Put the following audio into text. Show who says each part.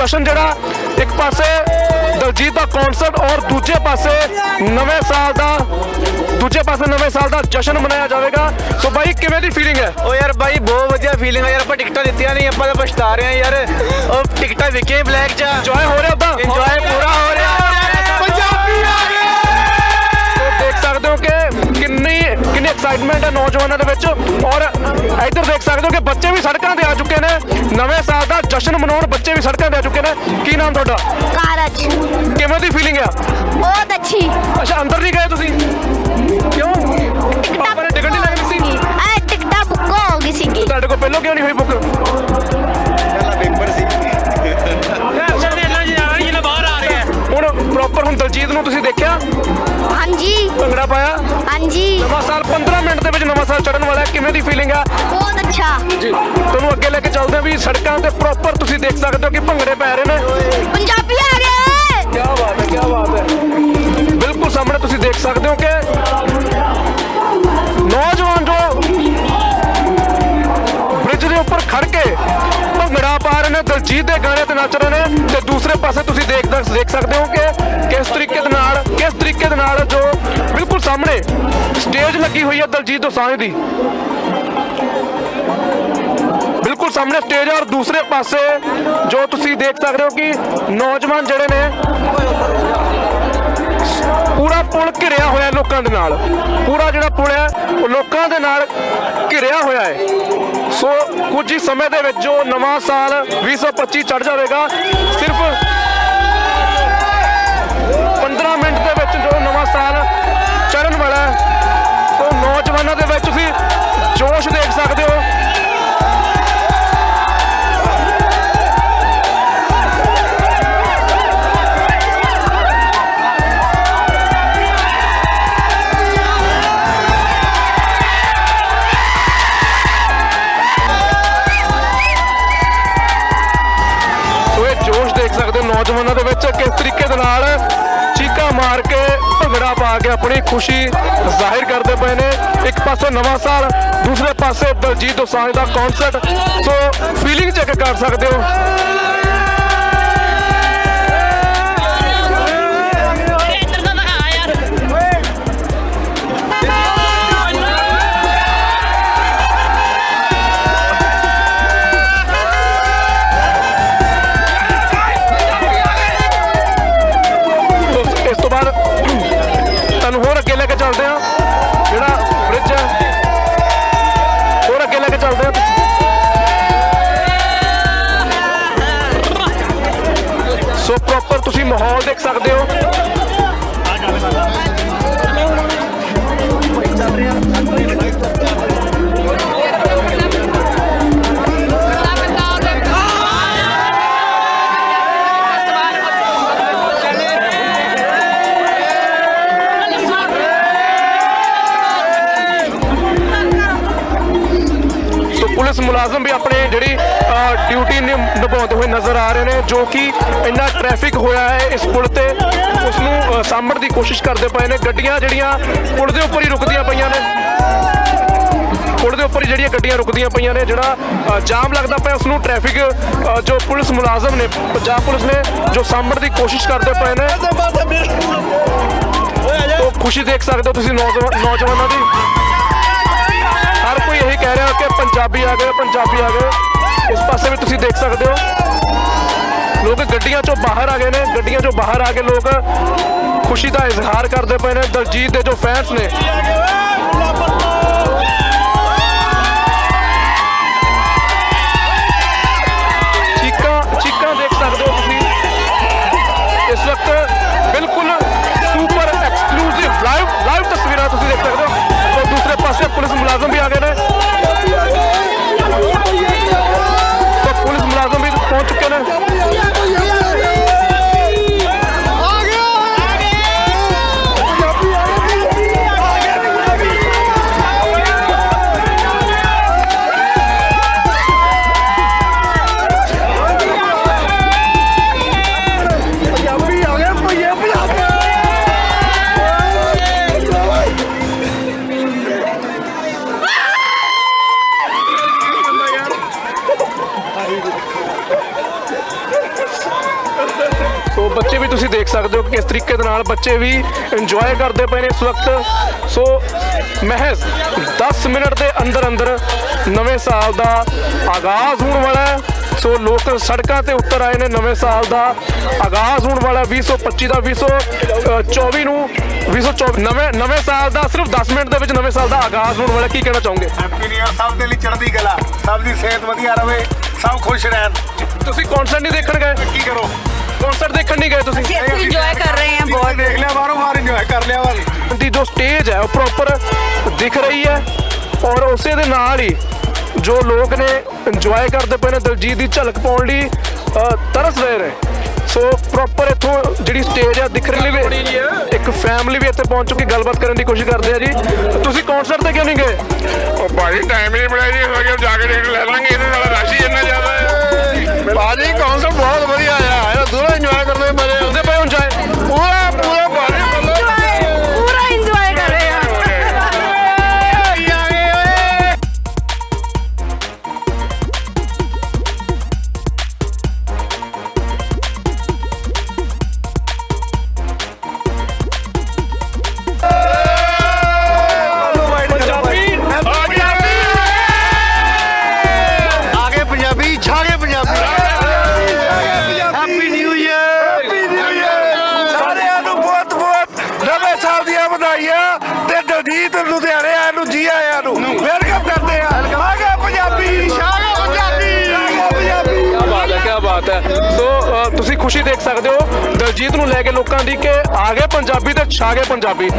Speaker 1: ਜਸ਼ਨ ਜਿਹੜਾ ਇੱਕ ਪਾਸੇ ਦਲਜੀਤ ਦਾ ਕਨਸਰਟ ਔਰ ਦੂਜੇ ਪਾਸੇ ਨਵੇਂ ਸਾਲ ਦਾ ਦੂਜੇ ਪਾਸੇ ਨਵੇਂ ਸਾਲ ਦਾ ਜਸ਼ਨ ਮਨਾਇਆ ਜਾਵੇਗਾ। ਸੋ ਬਾਈ ਕਿਵੇਂ ਦੀ ਫੀਲਿੰਗ ਹੈ?
Speaker 2: ਓ ਯਾਰ ਬਾਈ ਬਹੁਤ ਵਧੀਆ ਫੀਲਿੰਗ ਆ ਯਾਰ ਆਪਾਂ ਟਿਕਟਾਂ ਦਿੱਤੀਆਂ ਨਹੀਂ ਆਪਾਂ ਤਾਂ ਪਛਤਾ ਰਹੇ ਆ ਯਾਰ। ਉਹ ਟਿਕਟਾਂ ਵਿਕੇ ਬਲੈਕ ਚ।
Speaker 1: ਇੰਜੋਏ ਹੋ ਰਿਹਾ ਤਾਂ
Speaker 2: ਇੰਜੋਏ ਪੂਰਾ ਹੋ ਰਿਹਾ।
Speaker 1: ਐਕਸਾਈਟਮੈਂਟ ਹੈ ਨੌਜਵਾਨਾਂ ਦੇ ਵਿੱਚ ਔਰ ਇੱਧਰ ਦੇਖ ਸਕਦੇ ਹੋ ਕਿ ਬੱਚੇ ਵੀ ਸੜਕਾਂ ਤੇ ਆ ਚੁੱਕੇ ਨੇ ਨਵੇਂ ਸਾਲ ਦਾ ਜਸ਼ਨ ਮਨਾਉਣ ਬੱਚੇ ਵੀ ਸੜਕਾਂ ਤੇ ਆ ਚੁੱਕੇ ਨੇ ਕੀ ਨਾਮ ਤੁਹਾਡਾ
Speaker 3: ਕਾਰਜ
Speaker 1: ਕਿਵੇਂ ਦੀ ਫੀਲਿੰਗ ਆ
Speaker 3: ਬਹੁਤ ਅੱਛੀ
Speaker 1: ਅੱਛਾ ਅੰਦਰ ਨਹੀਂ ਗਏ ਤੁਸੀਂ ਕਿਉਂ ਪਾਪਾ ਨੇ ਟਿਕਟ ਨਹੀਂ ਲੱਗਣੀ ਸੀ
Speaker 3: ਆ ਟਿਕਟਾਂ ਬੁੱਕ ਹੋ ਗਈ ਸੀਗੀ
Speaker 1: ਤੁਹਾਡੇ ਕੋਲ ਪਹਿਲਾਂ ਕਿਉਂ ਨਹੀਂ ਹੋਈ ਬੁੱਕ
Speaker 2: ਪਹਿਲਾ ਪੇਪਰ ਸੀ
Speaker 1: ਹੁਣ ਪ੍ਰੋਪਰ ਹੁਣ ਦਲਜੀਤ ਨੂੰ ਤੁਸੀਂ ਦੇਖਿਆ
Speaker 3: ਹਾਂਜੀ।
Speaker 1: ਭੰਗੜਾ ਪਾਇਆ?
Speaker 3: ਹਾਂਜੀ।
Speaker 1: ਨਵਾਂ ਸਾਲ 15 ਮਿੰਟ ਦੇ ਵਿੱਚ ਨਵਾਂ ਸਾਲ ਚੜਨ ਵਾਲਾ ਹੈ। ਕਿਵੇਂ ਦੀ ਫੀਲਿੰਗ ਆ?
Speaker 3: ਬਹੁਤ ਅੱਛਾ।
Speaker 1: ਜੀ ਤੁਹਾਨੂੰ ਅੱਗੇ ਲੈ ਕੇ ਚੱਲਦੇ ਹਾਂ ਵੀ ਸੜਕਾਂ ਤੇ ਪ੍ਰੋਪਰ ਤੁਸੀਂ ਦੇਖ ਸਕਦੇ ਹੋ ਕਿ ਭੰਗੜੇ ਪੈ ਰਹੇ ਨੇ।
Speaker 3: ਪੰਜਾਬੀ ਆ ਗਏ
Speaker 1: ਕੀ ਬਾਤ ਹੈ ਕੀ ਬਾਤ ਹੈ। ਬਿਲਕੁਲ ਸਾਹਮਣੇ ਤੁਸੀਂ ਦੇਖ ਸਕਦੇ ਹੋ ਕਿ ਨੌਜਵਾਨ ਜੋ ਬ੍ਰਿਜ ਦੇ ਉੱਪਰ ਖੜ ਕੇ ਭੰਗੜਾ ਪਾ ਰਹੇ ਨੇ ਦਲਜੀਤ ਦੇ ਗਾਣੇ ਤੇ ਨੱਚ ਰਹੇ ਨੇ ਤੇ ਦੂਸਰੇ ਪਾਸੇ ਤੁਸੀਂ ਦੇਖ ਦੇਖ ਸਕਦੇ ਹੋ ਕਿ ਕਿਸ ਤਰੀਕੇ ਦੇ ਨਾਲ ਨਾਲ ਜੋ ਬਿਲਕੁਲ ਸਾਹਮਣੇ ਸਟੇਜ ਲੱਗੀ ਹੋਈ ਹੈ ਦਲਜੀਤ ਦੋਸਾਂਝ ਦੀ। ਬਿਲਕੁਲ ਸਾਹਮਣੇ ਸਟੇਜ ਹੈ ਔਰ ਦੂਸਰੇ ਪਾਸੇ ਜੋ ਤੁਸੀਂ ਦੇਖ ਸਕਦੇ ਹੋ ਕਿ ਨੌਜਵਾਨ ਜਿਹੜੇ ਨੇ, ਪੂਰਾ ਪੁਲ ਘਿਰਿਆ ਹੋਇਆ ਲੋਕਾਂ ਦੇ ਨਾਲ। ਪੂਰਾ ਜਿਹੜਾ ਪੁਲ ਹੈ, ਉਹ ਲੋਕਾਂ ਦੇ ਨਾਲ ਘਿਰਿਆ ਹੋਇਆ ਹੈ। ਸੋ ਕੁਝ ਹੀ ਸਮੇਂ ਦੇ ਵਿੱਚ ਜੋ ਨਵਾਂ ਸਾਲ 2025 ਚੜ ਜਾਵੇਗਾ, ਸਿਰਫ 15 ਮਿੰਟ ਦੇ ਵਿੱਚ ਨਵਾਂ ਸਾਲ ਚੜਨ ਵਾਲਾ ਹੈ। ਸੋ ਨੌਜਵਾਨਾਂ ਦੇ ਵਿੱਚ ਤੁਸੀਂ ਜੋਸ਼ ਦੇਖ ਸਕਦੇ ਹੋ। ਇਹ ਜੋਸ਼ ਦੇਖ ਸਕਦੇ ਹੋ ਨੌਜਵਾਨਾਂ ਦੇ ਵਿੱਚ ਕਿਸ ਤਰੀਕੇ ਦੇ ਨਾਲ ਚੀਕਾਂ ਮਾਰ ਕੇ ਭੰਗੜਾ ਪਾ ਕੇ ਆਪਣੀ ਖੁਸ਼ੀ ਜ਼ਾਹਿਰ ਕਰਦੇ ਪਏ ਨੇ। ਇੱਕ ਪਾਸੇ ਨਵਾਂ ਸਾਲ, ਦੂਸਰੇ ਪਾਸੇ ਦਲਜੀਤ ਦੋਸਾਂਝ ਦਾ ਕਨਸਰਟ ਸੋ ਫੀਲਿੰਗ ਚੈੱਕ ਕਰ ਸਕਦੇ ਹੋ। ਪੁਲਿਸ ਮੁਲਾਜ਼ਮ ਵੀ ਆਪਣੀ ਜਿਹੜੀ ਡਿਊਟੀ ਨਿਭਾਉਂਦੇ ਹੋਏ ਨਜ਼ਰ ਆ ਰਹੇ ਨੇ ਜੋ ਕਿ ਇੰਨਾ ਟ੍ਰੈਫਿਕ ਹੋਇਆ ਹੈ ਇਸ ਪੁਲ ਤੇ ਉਸ ਨੂੰ ਸਾਂਭਣ ਦੀ ਕੋਸ਼ਿਸ਼ ਕਰਦੇ ਪਏ ਨੇ। ਗੱਡੀਆਂ ਜਿਹੜੀਆਂ ਪੁਲ ਦੇ ਉੱਪਰ ਹੀ ਰੁਕਦੀਆਂ ਪਈਆਂ ਨੇ। ਪੁਲ ਦੇ ਉੱਪਰ ਹੀ ਜਿਹੜੀਆਂ ਗੱਡੀਆਂ ਰੁਕਦੀਆਂ ਪਈਆਂ ਨੇ ਜਿਹੜਾ ਜਾਮ ਲੱਗਦਾ ਪਿਆ ਉਸ ਨੂੰ ਟ੍ਰੈਫਿਕ ਜੋ ਪੁਲਿਸ ਮੁਲਾਜ਼ਮ ਨੇ ਪੰਜਾਬ ਪੁਲਿਸ ਨੇ ਜੋ ਸਾਂਭਣ ਦੀ ਕੋਸ਼ਿਸ਼ ਕਰਦੇ ਪਏ ਨੇ। ਤੋ ਖੁਸ਼ੀ ਦੇਖ ਸਕਦੇ ਹੋ ਤੁਸੀਂ ਨੌਜਵਾਨ ਨੌਜਵਾਨਾਂ ਦੀ। ਪੰਜਾਬੀ ਆ ਗਏ, ਪੰਜਾਬੀ ਆ ਗਏ। ਇਸ ਪਾਸੇ ਵੀ ਤੁਸੀਂ ਦੇਖ ਸਕਦੇ ਹੋ। ਲੋਕ ਗੱਡੀਆਂ ਚੋਂ ਬਾਹਰ ਆ ਗਏ ਨੇ, ਗੱਡੀਆਂ ਚੋਂ ਬਾਹਰ ਆ ਕੇ ਲੋਕ ਖੁਸ਼ੀ ਦਾ ਇਜ਼ਹਾਰ ਕਰਦੇ ਪਏ ਨੇ। ਦਲਜੀਤ ਦੇ ਜੋ ਫੈਨਸ ਨੇ। ਚੀਕਾਂ ਚੀਕਾਂ ਦੇਖ ਸਕਦੇ ਹੋ ਤੁਸੀਂ। ਇਸ ਵਕਤ ਬਿਲਕੁਲ ਸੁਪਰ ਐਕਸਕਲੂਸਿਵ ਲਾਈਵ ਲਾਈਵ ਤਸਵੀਰਾਂ ਤੁਸੀਂ ਦੇਖ ਸਕਦੇ ਹੋ। ਔਰ ਦੂਸਰੇ ਪਾਸੇ ਪੁਲਿਸ ਮੁਲਾਜ਼ਮ ਵੀ ਆ ਗਏ ਸੋ ਬੱਚੇ ਵੀ ਤੁਸੀਂ ਦੇਖ ਸਕਦੇ ਹੋ ਕਿ ਕਿਸ ਤਰੀਕੇ ਦੇ ਨਾਲ ਬੱਚੇ ਵੀ ਇੰਜੋਏ ਕਰਦੇ ਪਏ ਨੇ ਇਸ ਵਕਤ। ਸੋ ਮਹਿਜ਼ 10 ਮਿੰਟ ਦੇ ਅੰਦਰ ਅੰਦਰ ਨਵੇਂ ਸਾਲ ਦਾ ਆਗਾਜ਼ ਹੋਣ ਵਾਲਾ ਹੈ। ਸੋ ਲੋਕ ਸੜਕਾਂ ਤੇ ਉਤਰ ਆਏ ਨੇ ਨਵੇਂ ਸਾਲ ਦਾ ਆਗਾਜ਼ ਹੋਣ ਵਾਲਾ 2025 ਦਾ 2024 ਨੂੰ 2024 ਨਵੇਂ ਨਵੇਂ ਸਾਲ ਦਾ ਸਿਰਫ 10 ਮਿੰਟ ਦੇ ਵਿੱਚ ਨਵੇਂ ਸਾਲ ਦਾ ਆਗਾਜ਼ ਹੋਣ ਵਾਲਾ ਕੀ ਕਹਿਣਾ ਚਾਹੋਗੇ?
Speaker 4: ਹੈਪੀ ਨਿਊ ਇਅਰ ਸਭ ਦੇ ਲਈ ਚੜ੍ਹਦੀ ਕਲਾ ਸਭ ਦੀ ਸਿਹਤ ਵਧੀਆ ਰਵੇ ਸਭ ਖੁਸ਼ ਰਹਿਣ।
Speaker 1: ਤੁਸੀਂ ਕਨਸਰਟ ਨਹੀਂ ਦੇਖਣ ਗਏ?
Speaker 4: ਕੀ ਕਰੋ?
Speaker 1: ਕਨਸਰਟ ਦੇਖਣ ਨਹੀਂ ਗਏ ਤੁਸੀਂ?
Speaker 5: ਇੰਜੋਏ ਕਰ ਰਹੇ ਹਾਂ ਬਹੁਤ।
Speaker 4: ਦੇਖ ਲਿਆ ਬਾਹਰੋਂ ਬਾਹਰ ਇੰਜੋਏ ਕਰ ਲਿਆ ਵਾ
Speaker 1: ਦੀ ਜੋ ਸਟੇਜ ਹੈ ਉਹ ਪ੍ਰੋਪਰ ਦਿਖ ਰਹੀ ਹੈ ਔਰ ਉਸੇ ਦੇ ਨਾਲ ਹੀ ਜੋ ਲੋਕ ਨੇ ਇੰਜੋਏ ਕਰਦੇ ਪਏ ਨੇ ਦਲਜੀਤ ਦੀ ਝਲਕ ਪਾਉਣ ਲਈ ਤਰਸ ਰਹੇ। ਨੇ ਸੋ ਪ੍ਰੋਪਰ ਇੱਥੋਂ ਜਿਹੜੀ ਸਟੇਜ ਹੈ ਦਿਖ ਰਹੀ ਵੀ ਇੱਕ ਫੈਮਿਲੀ ਵੀ ਇੱਥੇ ਪਹੁੰਚ ਚੁੱਕੀ ਗੱਲਬਾਤ ਕਰਨ ਦੀ ਕੋਸ਼ਿਸ਼ ਕਰਦੇ ਆ ਜੀ। ਤੁਸੀਂ ਕਨਸਰਟ ਤੇ ਕਿਉਂ ਨਹੀਂ ਗਏ?
Speaker 6: ਉਹ ਭਾਜੀ ਟਾਈਮ ਹੀ ਨਹੀਂ ਮਿਲਿਆ ਜੀ ਹੋ ਗਿਆ ਜਾ ਕੇ ਲੈ ਲਾਂਗੇ ਇਹਦੇ ਨਾਲ ਰਸ਼ ਇੰਨਾ ਜ਼ਿਆਦਾ ਹੈ। ਭਾਜੀ ਕੌਨਸਰਟ ਬਹੁਤ
Speaker 1: ਸੋ ਤੁਸੀਂ ਖੁਸ਼ੀ ਦੇਖ ਸਕਦੇ ਹੋ। ਦਲਜੀਤ ਨੂੰ ਲੈ ਕੇ ਲੋਕਾਂ ਦੀ ਕਿ ਆ ਗਏ ਪੰਜਾਬੀ ਤੇ ਛਾ ਗਏ ਪੰਜਾਬੀ।